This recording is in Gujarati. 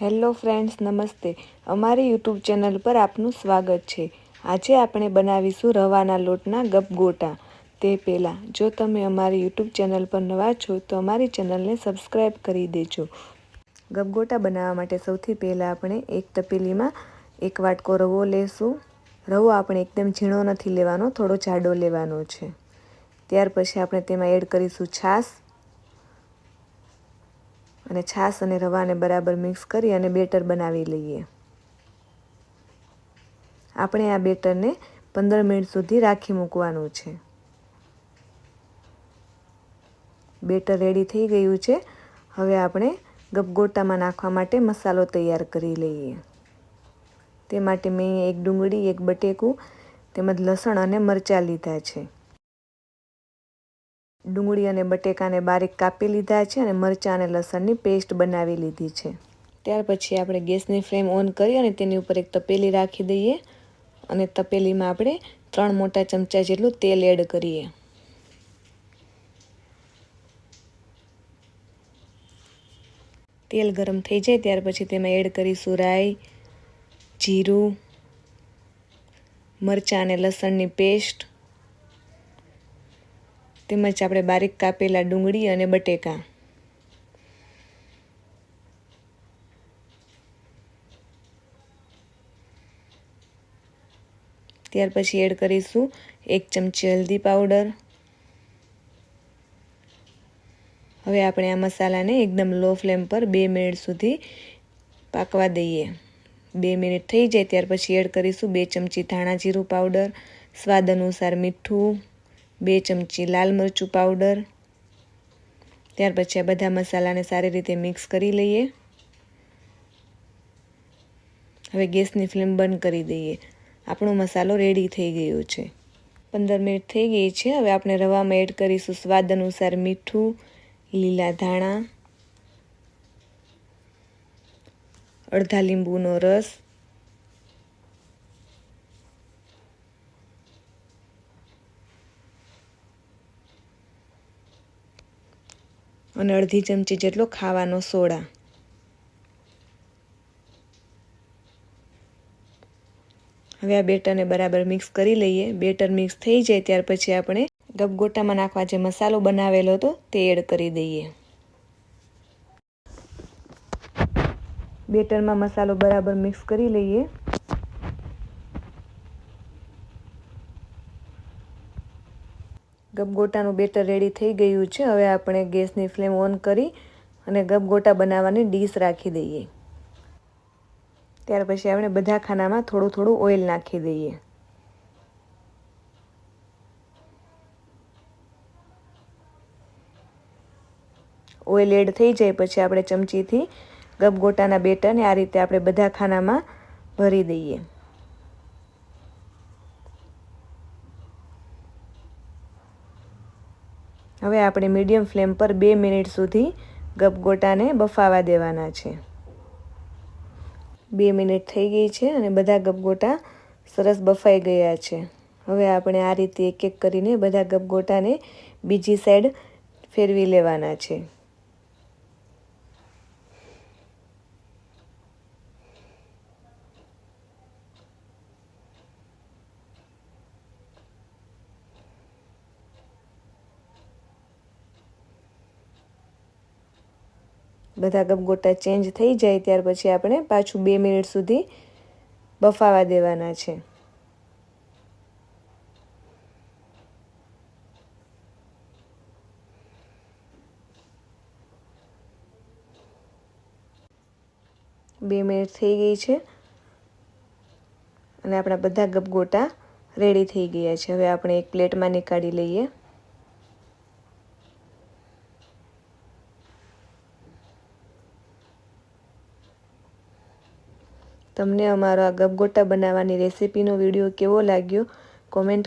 હેલો ફ્રેન્ડ્સ, નમસ્તે. અમારી યુટ્યુબ ચેનલ પર આપનું સ્વાગત છે. આજે આપણે બનાવીશું રવાના લોટના ગપગોટા તે પહેલાં, જો તમે અમારી યુટ્યુબ ચેનલ પર નવા છો, તો અમારી ચેનલને સબસ્ક્રાઈબ કરી દેજો. ગપગોટા બનાવવા માટે સૌથી પહેલાં આપણે એક તપેલીમાં એક વાટકો રવો લેશું. રવો આપણે એકદમ ઝીણો નથી લેવાનો, થોડો જાડો લેવાનો છે. ત્યાર પછી આપણે તેમાં એડ કરીશું છાશ. અને છાશ અને રવાને બરાબર મિક્સ કરી અને બેટર બનાવી લઈએ. આપણે આ બેટરને પંદર મિનિટ સુધી રાખી મૂકવાનું છે. બેટર રેડી થઈ ગયું છે. હવે આપણે ગપગોટામાં નાખવા માટે મસાલો તૈયાર કરી લઈએ. તે માટે મેં એક ડુંગળી, એક બટેકું તેમજ લસણ અને મરચાં લીધા છે. ડુંગળી અને બટેકાને બારીક કાપી લીધા છે અને મરચાં અને લસણની પેસ્ટ બનાવી લીધી છે. ત્યાર પછી આપણે ગેસની ફ્લેમ ઓન કરી અને તેની ઉપર એક તપેલી રાખી દઈએ અને તપેલીમાં આપણે ત્રણ મોટા ચમચા જેટલું તેલ એડ કરીએ. તેલ ગરમ થઈ જાય ત્યાર પછી તેમાં એડ કરીશું રાઈ, જીરું, મરચાં અને લસણની પેસ્ટ. તેમજ આપણે બારીક કાપેલા ડુંગળી અને બટેકા. ત્યાર પછી એડ કરીશું એક ચમચી હલ્દી પાવડર. હવે આપણે આ મસાલાને એકદમ લો ફ્લેમ પર બે મિનિટ સુધી પાકવા દઈએ. બે મિનિટ થઈ જાય ત્યાર પછી એડ કરીશું બે ચમચી ધાણા જીરું પાવડર. સ્વાદ અનુસાર મીઠું બે ચમચી લાલ મરચું પાવડર ત્યાર પછી આ બધા મસાલાને સારી રીતે મિક્સ કરી લઈએ. હવે ગેસની ફ્લેમ બંધ કરી દઈએ. આપણો મસાલો રેડી થઈ ગયો છે. પંદર મિનિટ થઈ ગઈ છે. હવે આપણે રવામાં એડ કરીશું સ્વાદ અનુસાર મીઠું, લીલા ધાણા, અડધા લીંબુનો રસ અને અડધી ચમચી જેટલો ખાવાનો સોડા. હવે આ બેટરને બરાબર મિક્સ કરી લઈએ. બેટર મિક્સ થઈ જાય ત્યાર પછી આપણે ગપગોટામાં નાખવા જે મસાલો બનાવેલો હતો તે એડ કરી દઈએ. બેટરમાં મસાલો બરાબર મિક્સ કરી લઈએ. ગપગોટાનું બેટર રેડી થઈ ગયું છે. હવે આપણે ગેસની ફ્લેમ ઓન કરી અને ગપગોટા બનાવવાની ડીશ રાખી દઈએ. ત્યાર પછી આપણે બધા ખાનામાં થોડું થોડું ઓઇલ નાખી દઈએ. ઓઇલ એડ થઈ જાય પછી આપણે ચમચીથી ગપગોટાના બેટરને આ રીતે આપણે બધા ખાનામાં ભરી દઈએ. હવે આપણે મીડિયમ ફ્લેમ પર બે મિનિટ સુધી ગપગોટાને બફાવા દેવાના છે. બે મિનિટ થઈ ગઈ છે અને બધા ગપગોટા સરસ બફાઈ ગયા છે. હવે આપણે આ રીતે એક એક કરીને બધા ગપગોટાને બીજી સાઈડ ફેરવી લેવાના છે. બધા ગપગોટા ચેન્જ થઈ જાય ત્યાર પછી આપણે પાછું બે મિનિટ સુધી બફાવા દેવાના છે. બે મિનિટ થઈ ગઈ છે. અને આપણા બધા ગપગોટા રેડી થઈ ગયા છે. હવે આપણે એક પ્લેટમાં નીકાળી લઈએ. તમને અમારો આ ગપગોટા બનાવવાની રેસીપીનો વીડિયો કેવો લાગ્યો? કોમેન્ટ